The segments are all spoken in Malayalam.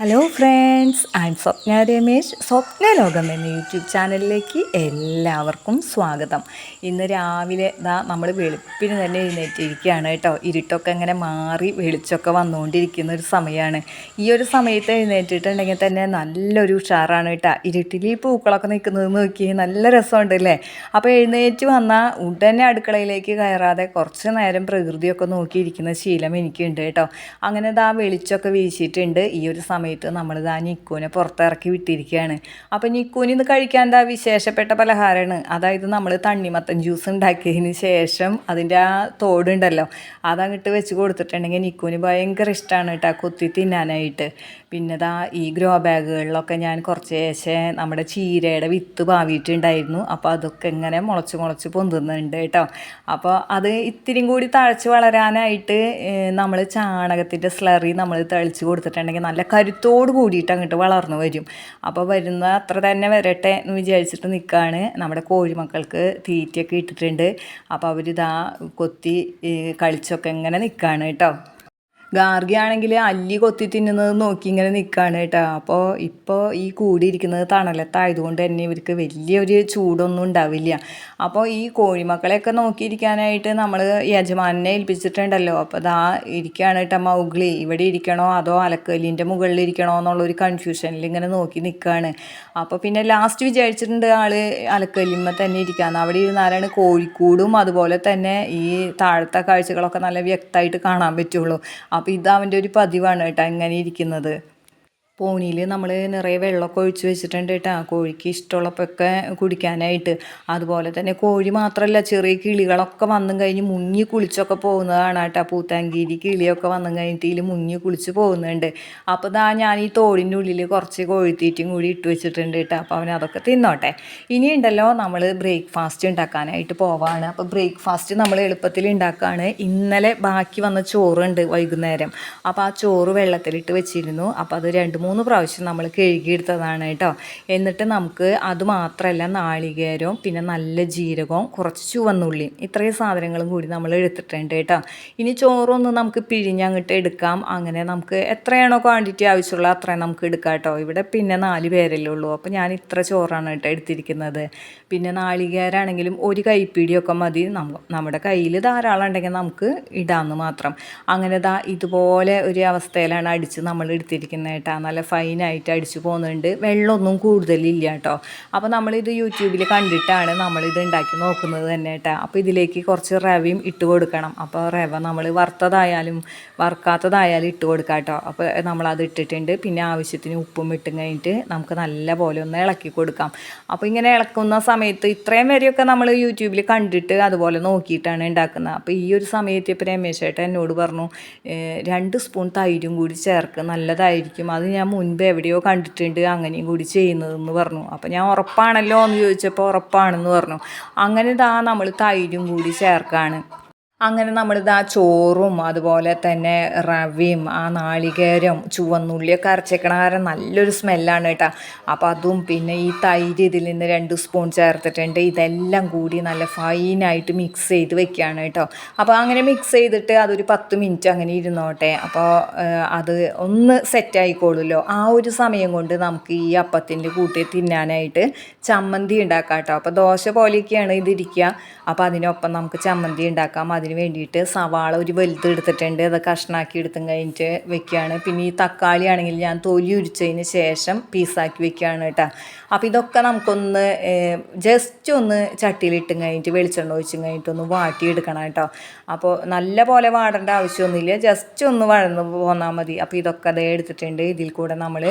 Hello friends I Swapna Ramesh. Swapna ലോകം എന്ന യൂട്യൂബ് ചാനലിലേക്ക് എല്ലാവർക്കും സ്വാഗതം. ഇന്ന് രാവിലെ ഇതാ നമ്മൾ വെളുപ്പിന് തന്നെ എഴുന്നേറ്റിരിക്കുകയാണ് കേട്ടോ. ഇരുട്ടൊക്കെ ഇങ്ങനെ മാറി വെളിച്ചമൊക്കെ വന്നുകൊണ്ടിരിക്കുന്ന ഒരു സമയമാണ് ഈ ഒരു സമയത്ത് എഴുന്നേറ്റിട്ടുണ്ടെങ്കിൽ തന്നെ നല്ലൊരു ഉഷാറാണ് കേട്ടോ. ഇരുട്ടിൽ ഈ പൂക്കളൊക്കെ നിൽക്കുന്നത് നോക്കി നല്ല രസമുണ്ട് അല്ലേ? അപ്പോൾ എഴുന്നേറ്റ് വന്നാൽ ഉടനെ അടുക്കളയിലേക്ക് കയറാതെ കുറച്ച് നേരം പ്രകൃതിയൊക്കെ നോക്കിയിരിക്കുന്ന ശീലം എനിക്കുണ്ട് കേട്ടോ. അങ്ങനെ ഇതാ വെളിച്ചമൊക്കെ വീശിയിട്ടുണ്ട് ഈ ഒരു സമയത്ത് നമ്മളിതാ നിക്കൂനെ പുറത്തിറക്കി വിട്ടിരിക്കുകയാണ്. അപ്പോൾ നിക്കൂന് ഇന്ന് കഴിക്കാൻ എന്താ വിശേഷപ്പെട്ട പലഹാരമാണ് അതായത് നമ്മൾ തണ്ണിമത്തൻ ജ്യൂസ് ഉണ്ടാക്കിയതിന് ശേഷം അതിന്റെ ആ തോടുണ്ടല്ലോ അതങ്ങിട്ട് വെച്ച് കൊടുത്തിട്ടുണ്ടെങ്കിൽ നിക്കൂന് ഭയങ്കര ഇഷ്ടമാണ് കേട്ടോ കുത്തി തിന്നാനായിട്ട്. പിന്നെ ദാ ഈ ഗ്രോ ബാഗുകളിലൊക്കെ ഞാൻ കുറച്ച് ശേഷം നമ്മുടെ ചീരയുടെ വിത്ത് പാവിയിട്ടുണ്ടായിരുന്നു. അപ്പോൾ അതൊക്കെ ഇങ്ങനെ മുളച്ച് മുളച്ച് പൊന്തുന്നുണ്ട് കേട്ടോ അപ്പോൾ അത് ഇത്തിരിയും കൂടി തഴച്ച് വളരാനായിട്ട് നമ്മൾ ചാണകത്തിന്റെ സ്ലറി നമ്മൾ തളിച്ച് കൊടുത്തിട്ടുണ്ടെങ്കിൽ നല്ല കരുത്തോട് കൂടിയിട്ട് അങ്ങോട്ട് വളർന്നു വരും. അപ്പോൾ വരുന്ന അത്ര തന്നെ വരട്ടെ എന്ന് വിചാരിച്ചിട്ട് നിൽക്കുകയാണ് നമ്മുടെ കോഴിമക്കൾക്ക് തീറ്റയൊക്കെ ഇട്ടിട്ടുണ്ട്. അപ്പോൾ അവരിതാ കൊത്തി കളിച്ചൊക്കെ ഇങ്ങനെ നിൽക്കുകയാണ് കേട്ടോ. ഗാർഗി ആണെങ്കിൽ അല്ലി കൊത്തി തിന്നുന്നത് നോക്കി ഇങ്ങനെ നിൽക്കുകയാണ് കേട്ടോ. അപ്പോൾ ഇപ്പോൾ ഈ കൂടിയിരിക്കുന്നത് തണലത്തായതുകൊണ്ട് തന്നെ ഇവർക്ക് വലിയൊരു ചൂടൊന്നും ഉണ്ടാവില്ല. അപ്പോൾ ഈ കോഴിമക്കളെയൊക്കെ നോക്കിയിരിക്കാനായിട്ട് നമ്മൾ യജമാനെ ഏൽപ്പിച്ചിട്ടുണ്ടല്ലോ. അപ്പോൾ ദാ ഇരിക്കുകയാണ് കേട്ടോ മൗഗ്ലി. ഇവിടെ ഇരിക്കണോ അതോ അലക്കല്ലിന്റെ മുകളിൽ ഇരിക്കണോ എന്നുള്ളൊരു കൺഫ്യൂഷനിൽ ഇങ്ങനെ നോക്കി നിൽക്കുകയാണ് അപ്പോൾ പിന്നെ ലാസ്റ്റ് വിചാരിച്ചിട്ടുണ്ട് ആൾ അലക്കലിമ്മ തന്നെ ഇരിക്കാന്ന്. അവിടെ ഇരുന്നാലാണ് കോഴിക്കൂടും അതുപോലെ തന്നെ ഈ താഴത്തെ കാഴ്ചകളൊക്കെ നല്ല വ്യക്തമായിട്ട് കാണാൻ പറ്റുള്ളൂ. അപ്പോൾ ഒരു പതിവാണ് കേട്ടോ ഇങ്ങനെ ഇരിക്കുന്നത്. പോണിയിൽ നമ്മൾ നിറയെ വെള്ളമൊക്കെ ഒഴിച്ച് വെച്ചിട്ടുണ്ട് കേട്ടോ കോഴിക്ക് ഇഷ്ടമുള്ളപ്പൊക്കെ കുടിക്കാനായിട്ട്. അതുപോലെ തന്നെ കോഴി മാത്രമല്ല ചെറിയ കിളികളൊക്കെ വന്നും കഴിഞ്ഞ് മുങ്ങി കുളിച്ചൊക്കെ പോകുന്നതാണ് കേട്ടോ പൂത്താങ്കീരി കിളിയൊക്കെ വന്നും കഴിഞ്ഞിട്ട് ഇതിൽ മുങ്ങി കുളിച്ച് പോകുന്നുണ്ട്. അപ്പോൾ ദാ ഞാൻ ഈ തോടിന്റെ ഉള്ളിൽ കുറച്ച് കോഴിത്തീറ്റയും കൂടി ഇട്ട് വെച്ചിട്ടുണ്ട് കേട്ടോ അപ്പോൾ അവൻ അതൊക്കെ തിന്നോട്ടെ. ഇനിയുണ്ടല്ലോ നമ്മൾ ബ്രേക്ക്ഫാസ്റ്റ് ഉണ്ടാക്കാനായിട്ട് പോവാണ്. അപ്പോൾ ബ്രേക്ക്ഫാസ്റ്റ് നമ്മൾ എളുപ്പത്തിൽ ഉണ്ടാക്കുകയാണ് ഇന്നലെ ബാക്കി വന്ന ചോറുണ്ട് വൈകുന്നേരം. അപ്പോൾ ആ ചോറ് വെള്ളത്തിലിട്ട് വെച്ചിരുന്നു. അപ്പോൾ അത് രണ്ട് മൂന്ന് പ്രാവശ്യം നമ്മൾ കഴുകിയെടുത്തതാണ് കേട്ടോ. എന്നിട്ട് നമുക്ക് അത് മാത്രമല്ല നാളികേരവും പിന്നെ നല്ല ജീരകവും കുറച്ച് ചുവന്നുള്ളിയും ഇത്രയും സാധനങ്ങളും കൂടി നമ്മൾ എടുത്തിട്ടുണ്ട് കേട്ടോ. ഇനി ചോറൊന്നും നമുക്ക് പിഴിഞ്ഞങ്ങോട്ട് എടുക്കാം. അങ്ങനെ നമുക്ക് എത്രയാണോ ക്വാണ്ടിറ്റി ആവശ്യമുള്ള അത്രയും നമുക്ക് എടുക്കാം കേട്ടോ. ഇവിടെ പിന്നെ നാല് പേരല്ലേ ഉള്ളൂ. അപ്പോൾ ഞാൻ ഇത്ര ചോറാണ് കേട്ടോ എടുത്തിരിക്കുന്നത്. പിന്നെ നാളികേരാണെങ്കിലും ഒരു കൈപ്പിടിയൊക്കെ മതി. നമ്മ നമ്മുടെ കയ്യിൽ ധാരാളം ഉണ്ടെങ്കിൽ നമുക്ക് ഇടാമെന്ന് മാത്രം. അങ്ങനെ ദാ ഇതുപോലെ ഒരു അവസ്ഥയിലാണ് അടിച്ച് നമ്മൾ എടുത്തിരിക്കുന്നത് കേട്ടോ. നല്ല ഫൈനായിട്ട് അടിച്ച് പോകുന്നുണ്ട്. വെള്ളമൊന്നും കൂടുതലില്ല കേട്ടോ. അപ്പോൾ നമ്മളിത് യൂട്യൂബിൽ കണ്ടിട്ടാണ് നമ്മളിത് ഉണ്ടാക്കി നോക്കുന്നത് തന്നെ കേട്ടോ. അപ്പോൾ ഇതിലേക്ക് കുറച്ച് റവയും ഇട്ട് കൊടുക്കണം. അപ്പോൾ റവ നമ്മൾ വറുത്തതായാലും വറുക്കാത്തതായാലും ഇട്ട് കൊടുക്കാം കേട്ടോ. അപ്പോൾ നമ്മളത് ഇട്ടിട്ടുണ്ട്. പിന്നെ ആവശ്യത്തിന് ഉപ്പും ഇട്ടും കഴിഞ്ഞിട്ട് നമുക്ക് നല്ല പോലെ ഒന്ന് ഇളക്കി കൊടുക്കാം. അപ്പോൾ ഇങ്ങനെ ഇളക്കുന്ന സമയത്ത് ഇത്രയും വരെയൊക്കെ നമ്മൾ യൂട്യൂബിൽ കണ്ടിട്ട് അതുപോലെ നോക്കിയിട്ടാണ് ഉണ്ടാക്കുന്നത്. അപ്പോൾ ഈ ഒരു സമയത്ത് ഇപ്പോൾ രമേശ് ചേട്ടൻ എന്നോട് പറഞ്ഞു രണ്ട് സ്പൂൺ തൈരും കൂടി ചേർക്ക്. നല്ലതായിരിക്കും. അത് ഞാൻ മുൻപ് എവിടെയോ കണ്ടിട്ടുണ്ട് അങ്ങനെയും കൂടി ചെയ്യുന്നതെന്ന് പറഞ്ഞു. അപ്പോൾ ഞാൻ ഉറപ്പാണല്ലോ എന്ന് ചോദിച്ചപ്പോൾ ഉറപ്പാണെന്ന് പറഞ്ഞു. അങ്ങനെ ഇതാ നമ്മൾ തൈരും കൂടി ചേർക്കാണ്. അങ്ങനെ നമ്മളിത് ആ ചോറും അതുപോലെ തന്നെ റവയും ആ നാളികേരം ചുവന്നുള്ളിയൊക്കെ അരച്ചേക്കണ കാരണം നല്ലൊരു സ്മെല്ലാണ് കേട്ടോ. അപ്പോൾ അതും പിന്നെ ഈ തൈര് ഇതിൽ നിന്ന് രണ്ട് സ്പൂൺ ചേർത്തിട്ടുണ്ട്. ഇതെല്ലാം കൂടി നല്ല ഫൈനായിട്ട് മിക്സ് ചെയ്ത് വെക്കുകയാണ് കേട്ടോ. അപ്പോൾ അങ്ങനെ മിക്സ് ചെയ്തിട്ട് അതൊരു പത്ത് മിനിറ്റ് അങ്ങനെ ഇരുന്നോട്ടെ. അപ്പോൾ അത് ഒന്ന് സെറ്റ് ആയിക്കോളുമല്ലോ ആ ഒരു സമയം കൊണ്ട് നമുക്ക് ഈ അപ്പത്തിന്റെ കൂട്ടി തിന്നാനായിട്ട് ചമ്മന്തി ഉണ്ടാക്കാം കേട്ടോ. അപ്പോൾ ദോശ പോലെയൊക്കെയാണ് ഇതിരിക്കുക അപ്പോൾ അതിനൊപ്പം നമുക്ക് ചമ്മന്തി ഉണ്ടാക്കാം. അതിന് വേണ്ടിയിട്ട് സവാള ഒരു വലുത് എടുത്തിട്ടുണ്ട്. അത് കഷ്ണാക്കി എടുത്തും കഴിഞ്ഞിട്ട് വെക്കുകയാണ് പിന്നെ ഈ തക്കാളി ആണെങ്കിൽ ഞാൻ തൊലി ഉരിച്ചതിന് ശേഷം പീസാക്കി വെക്കുകയാണ് കേട്ടോ. അപ്പോൾ ഇതൊക്കെ നമുക്കൊന്ന് ജസ്റ്റ് ഒന്ന് ചട്ടിയിലിട്ടും കഴിഞ്ഞിട്ട് വെളിച്ചെണ്ണ ഒഴിച്ചും കഴിഞ്ഞിട്ട് ഒന്ന് വാട്ടിയെടുക്കണം കേട്ടോ. അപ്പോൾ നല്ല പോലെ വാടേണ്ട ആവശ്യമൊന്നുമില്ല. ജസ്റ്റ് ഒന്ന് വഴന്ന് പോന്നാൽ മതി. അപ്പോൾ ഇതൊക്കെ അതേ എടുത്തിട്ടുണ്ട്. ഇതിൽ കൂടെ നമ്മൾ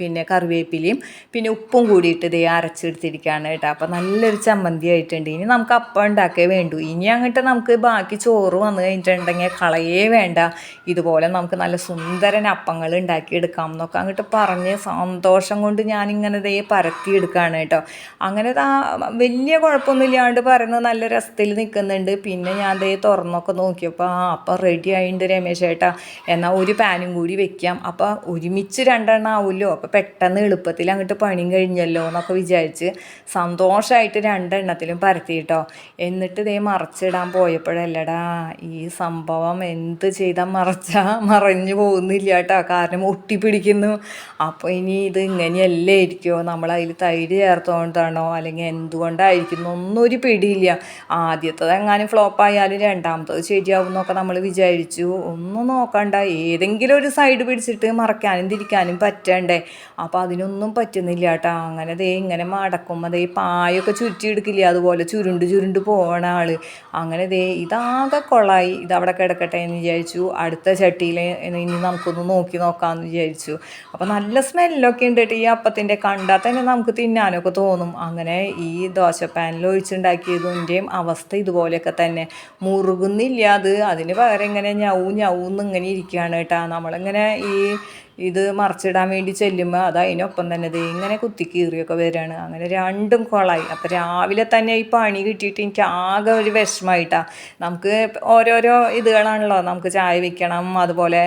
പിന്നെ കറിവേപ്പിലയും പിന്നെ ഉപ്പും കൂടിയിട്ട് ഇതേ അരച്ചെടുത്തിരിക്കുകയാണ് കേട്ടോ. അപ്പോൾ നല്ലൊരു ചമ്മന്തി ആയിട്ടുണ്ട്. ഇനി നമുക്ക് അപ്പം ഉണ്ടാക്കേ വേണ്ടു. ഇനി അങ്ങോട്ട് നമുക്ക് ബാക്കി ചോറ് വന്നു കഴിഞ്ഞിട്ടുണ്ടെങ്കിൽ കളയേ വേണ്ട. ഇതുപോലെ നമുക്ക് നല്ല സുന്ദരൻ അപ്പങ്ങൾ ഉണ്ടാക്കിയെടുക്കാം എന്നൊക്കെ അങ്ങോട്ട് പറഞ്ഞ് സന്തോഷം കൊണ്ട് ഞാനിങ്ങനെ ദേ പരത്തിയെടുക്കുകയാണ് കേട്ടോ. അങ്ങനെ വലിയ കുഴപ്പമൊന്നുമില്ലാണ്ട് പറയുന്നത് നല്ല രസത്തിൽ നിൽക്കുന്നുണ്ട്. പിന്നെ ഞാൻ ദേ തുറന്നൊക്കെ നോക്കിയപ്പോൾ ആ അപ്പം റെഡി ആയിട്ടുണ്ട് രമേശ് ചേട്ടാ എന്നാൽ ഒരു പാനും കൂടി വെക്കാം. അപ്പോൾ ഒരുമിച്ച് രണ്ടെണ്ണം ആവുമല്ലോ. അപ്പോൾ പെട്ടെന്ന് എളുപ്പത്തിൽ അങ്ങോട്ട് പണിയും കഴിഞ്ഞല്ലോ എന്നൊക്കെ വിചാരിച്ച് സന്തോഷമായിട്ട് രണ്ടെണ്ണത്തിലും പരത്തി കേട്ടോ. എന്നിട്ട് ഇതേ മറച്ചിടാൻ പോയപ്പോഴല്ല അല്ലടാ ഈ സംഭവം എന്ത് ചെയ്താൽ മറച്ചാ മറഞ്ഞു പോകുന്നില്ല കേട്ടോ. കാരണം ഒട്ടിപ്പിടിക്കുന്നു അപ്പോൾ ഇനി ഇത് ഇങ്ങനെയല്ലേ ഇരിക്കുമോ നമ്മൾ അതിൽ തൈര് ചേർത്തുകൊണ്ടാണോ അല്ലെങ്കിൽ എന്തുകൊണ്ടായിരിക്കുന്നു? ഒന്നും ഒരു പിടിയില്ല. ആദ്യത്തത് എങ്ങാനും ഫ്ലോപ്പായാലും രണ്ടാമത്തത് ശരിയാവും എന്നൊക്കെ നമ്മൾ വിചാരിച്ചു. ഒന്നും നോക്കണ്ട. ഏതെങ്കിലും ഒരു സൈഡ് പിടിച്ചിട്ട് മറക്കാനും തിരിക്കാനും പറ്റണ്ടേ. അപ്പോൾ അതിനൊന്നും പറ്റുന്നില്ല കേട്ടോ. അങ്ങനെ ദേ ഇങ്ങനെ മടക്കുമ്പോൾ ദേ പായൊക്കെ ചുറ്റി എടുക്കില്ല അതുപോലെ ചുരുണ്ട് ചുരുണ്ട് പോകണ ആൾ അങ്ങനെ ദേ ഇതാകെ കൊളായി. ഇതവിടെ കിടക്കട്ടെ എന്ന് വിചാരിച്ചു. അടുത്ത ചട്ടിയിൽ ഇനി നമുക്കൊന്ന് നോക്കി നോക്കാമെന്ന് വിചാരിച്ചു. അപ്പോൾ നല്ല സ്മെല്ലൊക്കെ ഉണ്ട് കേട്ടോ ഈ അപ്പത്തിന്റെ കണ്ടാൽ തന്നെ നമുക്ക് തിന്നാനൊക്കെ തോന്നും. അങ്ങനെ ഈ ദോശപ്പാനിൽ ഒഴിച്ചുണ്ടാക്കിയതിന്റെയും അവസ്ഥ ഇതുപോലെയൊക്കെ തന്നെ. മുറുകുന്നില്ല അത്. അതിന് പകരം ഇങ്ങനെ ഞവും ഞവും ഇങ്ങനെ ഇരിക്കുകയാണ് കേട്ടോ. നമ്മളിങ്ങനെ ഈ ഇത് മറിച്ചിടാൻ വേണ്ടി ചെല്ലുമ്പോൾ അത് അതിനൊപ്പം തന്നെ ഇത് ഇങ്ങനെ കുത്തി കീറിയൊക്കെ വരികയാണ് അങ്ങനെ രണ്ടും കൊളായി. അപ്പോൾ രാവിലെ തന്നെ ഈ പണി കിട്ടിയിട്ട് എനിക്ക് ആകെ ഒരു വിഷമമായിട്ടാണ് നമുക്ക് ഓരോരോ ഇതുകളാണല്ലോ. നമുക്ക് ചായ വെക്കണം അതുപോലെ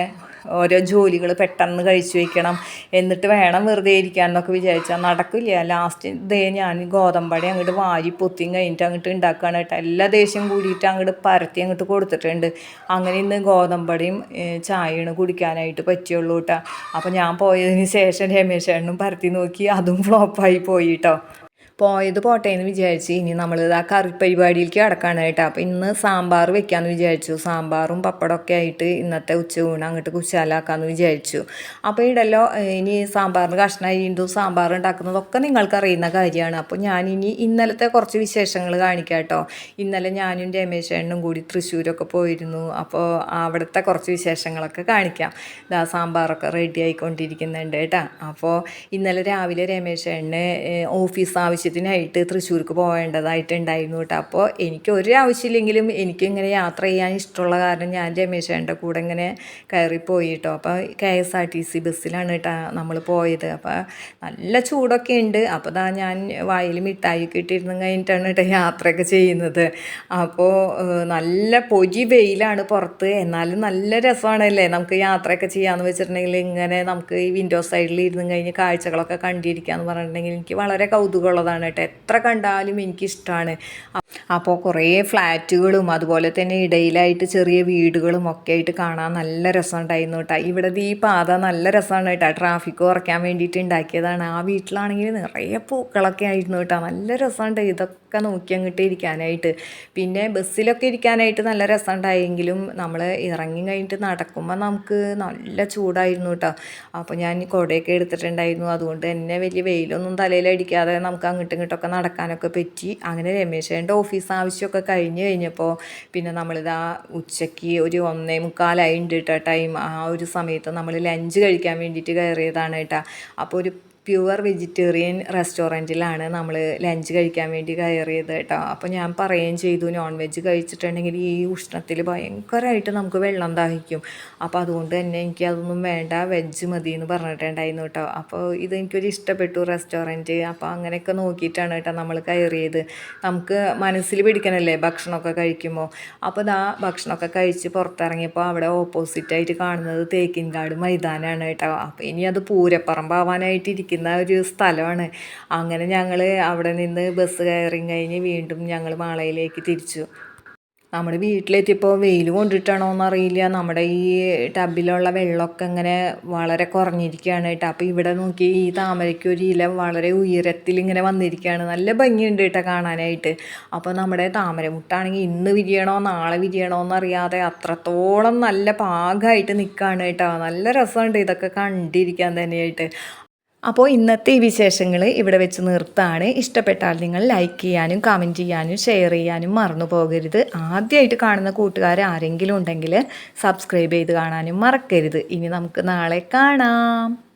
ഓരോ ജോലികൾ പെട്ടെന്ന് കഴിച്ചു വെക്കണം എന്നിട്ട് വേണം വെറുതെ ഇരിക്കാൻ എന്നൊക്കെ വിചാരിച്ചാൽ നടക്കില്ല. ലാസ്റ്റ് ദേ ഞാൻ ഗോതമ്പടി അങ്ങോട്ട് വാരി പൊത്തിയും കഴിഞ്ഞിട്ട് അങ്ങോട്ട് ഉണ്ടാക്കുകയാണ് കേട്ടോ. എല്ലാ ദേഷ്യം കൂടിയിട്ട് അങ്ങോട്ട് പരത്തി അങ്ങോട്ട് കൊടുത്തിട്ടുണ്ട്. അങ്ങനെ ഇന്ന് ഗോതമ്പടിയും ചായയാണ് കുടിക്കാനായിട്ട് പറ്റിയുള്ളൂ കേട്ടോ. അപ്പോൾ ഞാൻ പോയതിന് ശേഷം രമേശേണ്ണും പരത്തി നോക്കി. അതും ഫ്ലോപ്പായി പോയി കേട്ടോ. പോയത് പോട്ടെ എന്ന് വിചാരിച്ച് ഇനി നമ്മൾ ആ കറി പരിപാടിയിലേക്ക് കിടക്കാണ് കേട്ടോ. അപ്പോൾ ഇന്ന് സാമ്പാർ വെക്കാമെന്ന് വിചാരിച്ചു. സാമ്പാറും പപ്പടമൊക്കെ ആയിട്ട് ഇന്നത്തെ ഉച്ചയൂണ് അങ്ങോട്ട് കുശാലാക്കാമെന്ന് വിചാരിച്ചു. അപ്പോൾ ഇടല്ലോ ഇനി സാമ്പാറിന് കഷ്ണമായിട്ടു സാമ്പാർ ഉണ്ടാക്കുന്നതൊക്കെ നിങ്ങൾക്ക് അറിയുന്ന കാര്യമാണ്. അപ്പോൾ ഞാനിനി ഇന്നലത്തെ കുറച്ച് വിശേഷങ്ങൾ കാണിക്കാം കേട്ടോ. ഇന്നലെ ഞാനും രമേശേണ്ണും കൂടി തൃശ്ശൂരൊക്കെ പോയിരുന്നു. അപ്പോൾ അവിടുത്തെ കുറച്ച് വിശേഷങ്ങളൊക്കെ കാണിക്കാം. ഇതാ സാമ്പാറൊക്കെ റെഡി ആയിക്കൊണ്ടിരിക്കുന്നുണ്ട് കേട്ടോ. അപ്പോൾ ഇന്നലെ രാവിലെ രമേശേണ്ണന് ഓഫീസ് ആവശ്യം ആവശ്യത്തിനായിട്ട് തൃശ്ശൂർക്ക് പോകേണ്ടതായിട്ടുണ്ടായിരുന്നു കേട്ടോ. അപ്പോൾ എനിക്ക് ഒരു ആവശ്യമില്ലെങ്കിലും എനിക്കിങ്ങനെ യാത്ര ചെയ്യാൻ ഇഷ്ടമുള്ള കാരണം ഞാൻ രമേശേന്റെ കൂടെ ഇങ്ങനെ കയറിപ്പോയി കേട്ടോ. അപ്പോൾ K S R T C ബസ്സിലാണ് കേട്ടോ നമ്മൾ പോയത്. അപ്പോൾ നല്ല ചൂടൊക്കെ ഉണ്ട്. അപ്പോൾ ദാ ഞാൻ വായിൽ മിഠായി കിട്ടിയിരുന്നു കഴിഞ്ഞിട്ടാണ് കേട്ടോ യാത്രയൊക്കെ ചെയ്യുന്നത്. അപ്പോൾ നല്ല പൊരി വെയിലാണ് പുറത്ത്. എന്നാലും നല്ല രസമാണല്ലേ നമുക്ക് യാത്രയൊക്കെ ചെയ്യാമെന്ന് വെച്ചിട്ടുണ്ടെങ്കിൽ ഇങ്ങനെ നമുക്ക് ഈ വിൻഡോ സൈഡിൽ ഇരുന്ന് കഴിഞ്ഞ് കാഴ്ചകളൊക്കെ കണ്ടിരിക്കുക എന്ന് പറഞ്ഞിട്ടുണ്ടെങ്കിൽ എനിക്ക് വളരെ കൗതുകമുള്ളതാണ്. ഇഷ്ടമാണ് കേട്ടോ. എത്ര കണ്ടാലും എനിക്കിഷ്ടമാണ് അപ്പോൾ കുറേ ഫ്ലാറ്റുകളും അതുപോലെ തന്നെ ഇടയിലായിട്ട് ചെറിയ വീടുകളും ഒക്കെ ആയിട്ട് കാണാൻ നല്ല രസമുണ്ടായിരുന്നു കേട്ടോ. ഇവിടെ ഈ പാത നല്ല രസമാണ് കേട്ടോ. ട്രാഫിക് കുറയ്ക്കാൻ വേണ്ടിയിട്ട് ഉണ്ടാക്കിയതാണ്. ആ വീട്ടിലാണെങ്കിൽ നിറയെ പൂക്കളൊക്കെ ആയിരുന്നു കേട്ടോ. നല്ല രസമുണ്ട്. ഇതൊക്കെ നോക്കി അങ്ങോട്ട് ഇരിക്കാനായിട്ട്. പിന്നെ ബസ്സിലൊക്കെ ഇരിക്കാനായിട്ട് നല്ല രസമുണ്ടായെങ്കിലും നമ്മൾ ഇറങ്ങി കഴിഞ്ഞിട്ട് നടക്കുമ്പോൾ നമുക്ക് നല്ല ചൂടായിരുന്നു കേട്ടോ അപ്പോൾ ഞാൻ കുടയൊക്കെ എടുത്തിട്ടുണ്ടായിരുന്നു. അതുകൊണ്ട് തന്നെ വലിയ വെയിലൊന്നും തലയിലടിക്കാതെ നമുക്ക് അങ്ങോട്ടും ഇങ്ങോട്ടൊക്കെ നടക്കാനൊക്കെ പറ്റി. അങ്ങനെ രമേശേന്റെ ഓഫീസ് ആവശ്യമൊക്കെ കഴിഞ്ഞ് കഴിഞ്ഞപ്പോൾ പിന്നെ നമ്മളിതാ ഉച്ചയ്ക്ക് ഒരു ഒന്നേ മുക്കാലായി ഉണ്ട് കേട്ടോ ടൈം ആ ഒരു സമയത്ത് നമ്മൾ ലഞ്ച് കഴിക്കാൻ വേണ്ടിയിട്ട് കയറിയതാണ് കേട്ടോ അപ്പോൾ ഒരു പ്യുവർ വെജിറ്റേറിയൻ റെസ്റ്റോറന്റിലാണ് നമ്മൾ ലഞ്ച് കഴിക്കാൻ വേണ്ടി കയറിയത് കേട്ടോ. അപ്പോൾ ഞാൻ പറയുകയും ചെയ്തു നോൺ വെജ് കഴിച്ചിട്ടുണ്ടെങ്കിൽ ഈ ഉഷ്ണത്തിൽ ഭയങ്കരമായിട്ട് നമുക്ക് വെള്ളം ദാഹിക്കും. അപ്പോൾ അതുകൊണ്ട് തന്നെ എനിക്ക് അതൊന്നും വേണ്ട വെജ് മതി എന്ന് പറഞ്ഞിട്ടുണ്ടായിരുന്നു കേട്ടോ. അപ്പോൾ ഇത് എനിക്കൊരു ഇഷ്ടപ്പെട്ടു റെസ്റ്റോറന്റ്. അപ്പോൾ അങ്ങനെയൊക്കെ നോക്കിയിട്ടാണ് കേട്ടോ നമ്മൾ കയറിയത്. നമുക്ക് മനസ്സിൽ പിടിക്കണല്ലേ ഭക്ഷണമൊക്കെ കഴിക്കുമ്പോൾ? അപ്പോൾ ഇതാ ഭക്ഷണമൊക്കെ കഴിച്ച് പുറത്തിറങ്ങിയപ്പോൾ അവിടെ ഓപ്പോസിറ്റായിട്ട് കാണുന്നത് തേക്കിൻകാട് മൈതാനാണ് കേട്ടോ. അപ്പോൾ ഇനി അത് പൂരപ്പറമ്പാവാനായിട്ട് ഇരിക്കുന്ന ഒരു സ്ഥലമാണ്. അങ്ങനെ ഞങ്ങൾ അവിടെ നിന്ന് ബസ് കയറി കഴിഞ്ഞ് വീണ്ടും ഞങ്ങൾ മാളയിലേക്ക് തിരിച്ചു. നമ്മുടെ വീട്ടിലെത്തിയപ്പോൾ വെയിൽ കൊണ്ടിട്ടാണോ എന്നറിയില്ല. നമ്മുടെ ഈ ടബിലുള്ള വെള്ളമൊക്കെ ഇങ്ങനെ വളരെ കുറഞ്ഞിരിക്കുകയാണ് കേട്ടോ. അപ്പോൾ ഇവിടെ നോക്കി ഈ താമരയ്ക്ക് ഒരു ഇല വളരെ ഉയരത്തിൽ ഇങ്ങനെ വന്നിരിക്കുകയാണ്. നല്ല ഭംഗിയുണ്ട് കേട്ടോ കാണാനായിട്ട്. അപ്പോൾ നമ്മുടെ താമരമുട്ടാണെങ്കിൽ ഇന്ന് വിരിയണോ നാളെ വിരിയണോ എന്നറിയാതെ അത്രത്തോളം നല്ല പാകമായിട്ട് നിൽക്കുകയാണ് കേട്ടോ. നല്ല രസമുണ്ട് ഇതൊക്കെ കണ്ടിരിക്കാൻ തന്നെയായിട്ട്. അപ്പോൾ ഇന്നത്തെ ഈ വിശേഷങ്ങൾ ഇവിടെ വെച്ച് നിർത്താണ്. ഇഷ്ടപ്പെട്ടാൽ നിങ്ങൾ ലൈക്ക് ചെയ്യാനും കമന്റ് ചെയ്യാനും ഷെയർ ചെയ്യാനും മറന്നു പോകരുത്. ആദ്യമായിട്ട് കാണുന്ന കൂട്ടുകാർ ആരെങ്കിലും ഉണ്ടെങ്കിൽ സബ്സ്ക്രൈബ് ചെയ്ത് കാണാനും മറക്കരുത്. ഇനി നമുക്ക് നാളെ കാണാം.